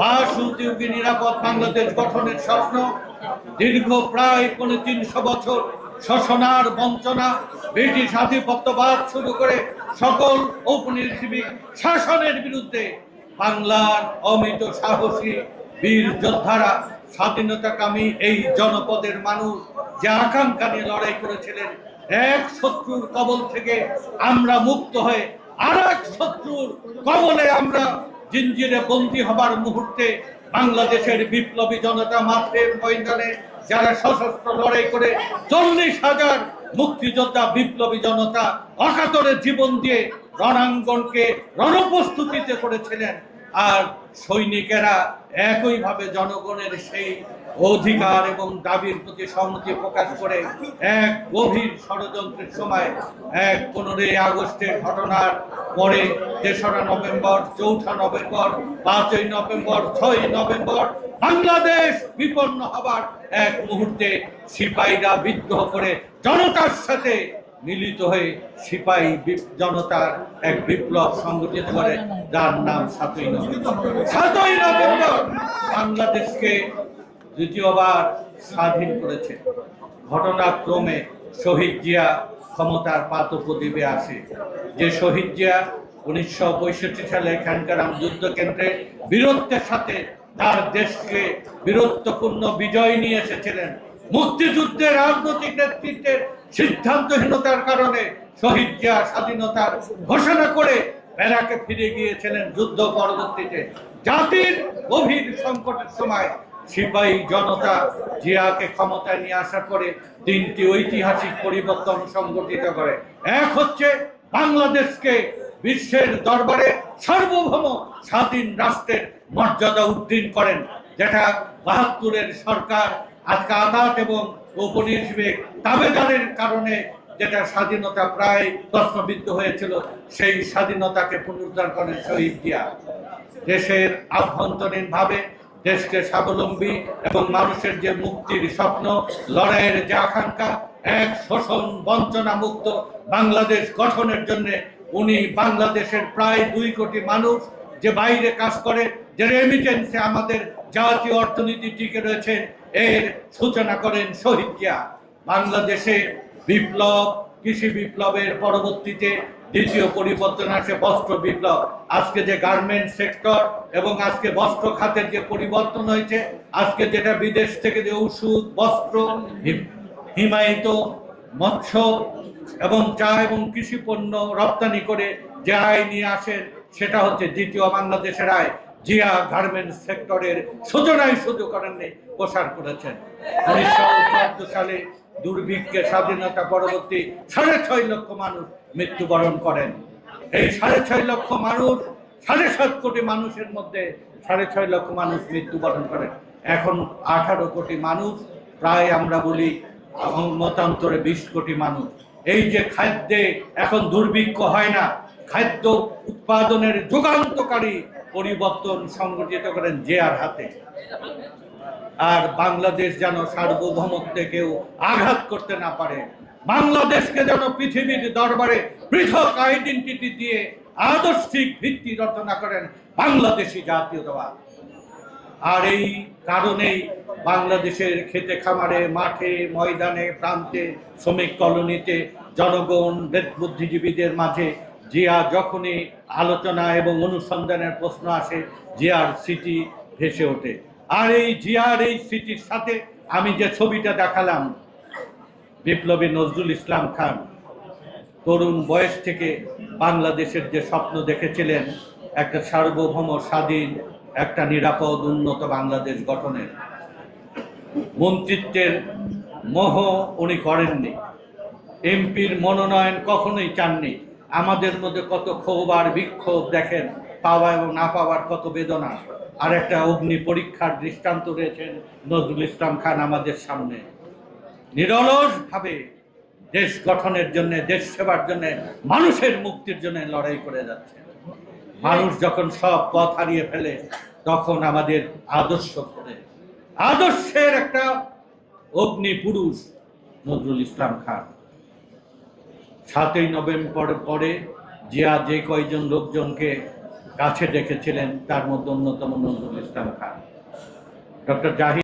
বাসুদ্যোগী নিরাপদ বাংলাদেশ গঠনের স্বপ্ন দীর্ঘ প্রায় তিনশো বছর শোষণার বঞ্চনা, ব্রিটিশ আধিপত্যবাদ শুরু করে সকল ঔপনিবেশিক শাসনের বিরুদ্ধে বাংলার অমিত সাহসী বীর যোদ্ধারা, স্বাধীনতাকামী এই জনপদের মানুষ যে আকাঙ্ক্ষা নিয়ে লড়াই করেছিলেন, এক শত্রুর কবল থেকে আমরা মুক্ত হয়ে আর এক শত্রুর কবলে আমরা জিঞ্জিরে বন্দী হবার মুহূর্তে বাংলাদেশের বিপ্লবী জনতা মাত্রের ময়দানে যারা সশস্ত্র লড়াই করে চল্লিশ হাজার মুক্তিযোদ্ধা বিপ্লবী জনতা অকাতরে জীবন দিয়ে রণাঙ্গনকে রণপ্রস্তুতিতে করেছিলেন। আর সৈনিকেরা একইভাবে জনগণের সেই অধিকার এবং দাবির প্রতি সম্মতি প্রকাশ করে এক গভীর ষড়যন্ত্রের সময় এক পনেরোই আগস্টের ঘটনার পরে তেসরা নভেম্বর, চৌঠা নভেম্বর, পাঁচই নভেম্বর ছয় নভেম্বর বাংলাদেশ বিপন্ন হবার এক মুহূর্তে সিপাহীরা বিদ্রোহ করে জনতার সাথে মিলিত হয়ে সিপাহী জনতার এক বিপ্লব সংগঠিত করে, যার নাম সাতই নভেম্বর। বাংলাদেশকে দ্বিতীয়বার স্বাধীন করেছে। ঘটনাক্রমে শহীদ জিয়া ক্ষমতার পাতপ্রদীপে আসে। যে শহীদ জিয়া উনিশশো পঁয়ষট্টি সালে এখানকার যুদ্ধ কেন্দ্রে বীরত্বের সাথে তার দেশকে বীরত্বপূর্ণ বিজয় নিয়ে এসেছিলেন। মুক্তিযুদ্ধের রাজনৈতিক নেতৃত্বের সিদ্ধান্তহীনতার কারণে শহীদ জিয়া স্বাধীনতার ঘোষণা করে বেড়াকে ফিরে গিয়েছিলেন যুদ্ধ পরবর্তীতে। জাতির গভীর সংকটের সময় সিপাহী জনতা জিয়াকে ক্ষমতায় নিয়ে আসার পরে তিনটি ঐতিহাসিক পরিবর্তন সংগঠিত করে। এক হচ্ছে বাংলাদেশকে বিশ্বের দরবারে সার্বভৌম স্বাধীন রাষ্ট্রের মর্যাদা উদ্দিন করেন, যেটা বাহাত্তরের সরকার আজকে আঘাত এবং উপনিবেশ দাবেদারের কারণে যেটা স্বাধীনতা প্রায় প্রশ্নবিদ্ধ হয়েছিল, সেই স্বাধীনতাকে পুনরুদ্ধার করেন শহীদ জিয়া। দেশের আভ্যন্তরীণ ভাবে, দেশকে স্বাবলম্বী এবং মানুষের যে মুক্তির স্বপ্ন, লড়াইয়ের যে আকাঙ্ক্ষা, এক শোষণ বঞ্চনা মুক্ত বাংলাদেশ গঠনের জন্য উনি বাংলাদেশের প্রায় দুই কোটি মানুষ যে বাইরে কাজ করে, যে রেমিটেন্সে আমাদের জাতীয় অর্থনীতি টিকে রয়েছে এর সূচনা করেন শহীদ জিয়া। বাংলাদেশে বিপ্লব, কৃষি বিপ্লবের পরবর্তীতে দ্বিতীয় পরিবর্তন আসে, বস্ত্র বিপ্লব। আজকে যে গার্মেন্ট সেক্টর এবং আজকে বস্ত্র খাতের যে পরিবর্তন হয়েছে, আজকে যেটা বিদেশ থেকে যে ওষুধ, বস্ত্র হিমায়িত মৎস্য এবং চা এবং কৃষি পণ্য রপ্তানি করে যে আয় নিয়ে আসেন সেটা হচ্ছে দ্বিতীয় বাংলাদেশের আয়। জিয়া গার্মেন্টস সেক্টরের সূচনায় শুধু করেননি প্রসার করেছেন। উনিশশো চুয়াত্তর সালে দুর্ভিক্ষে স্বাধীনতা পরবর্তী সাড়ে ছয় লক্ষ মানুষ মৃত্যুবরণ করেন। এই সাড়ে ছয় লক্ষ মানুষ, সাড়ে সাত কোটি মানুষের মধ্যে সাড়ে ছয় লক্ষ মানুষ মৃত্যুবরণ করেন। এখন আঠারো কোটি মানুষ, প্রায় আমরা বলি, মতান্তরে বিশ কোটি মানুষ। এই যে খাদ্যে এখন দুর্ভিক্ষ হয় না খাদ্য উৎপাদনের যুগান্তকারী পরিবর্তন সংগঠিত করেন জেয়ার হাতে। আর বাংলাদেশ যেন সার্বভৌমত্বে কেউ আঘাত করতে না পারে, বাংলাদেশকে যেন পৃথিবীর দরবারে পৃথক আইডেন্টিটি দিয়ে আদর্শিক ভিত্তি রচনা করেন বাংলাদেশি জাতীয়তাবাদ। আর এই কারণেই বাংলাদেশের খেতে খামারে, মাঠে, ময়দানে, প্রান্তে, শ্রমিক কলোনিতে জনগণ বেদ- বুদ্ধিজীবীদের মাঝে জিয়া যখনই আলোচনা এবং অনুসন্ধানের প্রশ্ন আসে, জিয়ার স্মৃতি ভেসে ওঠে। আর এই জিয়ার এই স্মৃতির সাথে আমি যে ছবিটা দেখালাম, বিপ্লবী নজরুল ইসলাম খান, তরুণ বয়স থেকে বাংলাদেশের যে স্বপ্ন দেখেছিলেন, একটা সার্বভৌম, স্বাধীন, একটা নিরাপদ, উন্নত বাংলাদেশ গঠনের। মন্ত্রিত্বের মোহ উনি করেননি। এমপির মনোনয়ন কখনোই চাননি। আমাদের মধ্যে কত ক্ষোভ আর বিক্ষোভ দেখেন, পাওয়া এবং না পাওয়ার কত বেদনা। আর একটা অগ্নি পরীক্ষার দৃষ্টান্ত রয়েছেন নজরুল ইসলাম খান আমাদের সামনে। নিরলস ভাবে দেশ গঠনের জন্য, দেশ সেবার জন্য, মানুষের মুক্তির জন্য লড়াই করে যাচ্ছে মানুষ যখন সব পথ হারিয়ে ফেলে, তখন আমাদের আদর্শ করে। আদর্শের একটা অগ্নি পুরুষ নজরুল ইসলাম খান। সাতই নভেম্বর পরে জিয়া যে কয়জন লোকজনকে কাছে ডেকেছিলেন, তার মধ্যে অন্যতম নজরুল ইসলাম খান। ডক্টর জাহিদ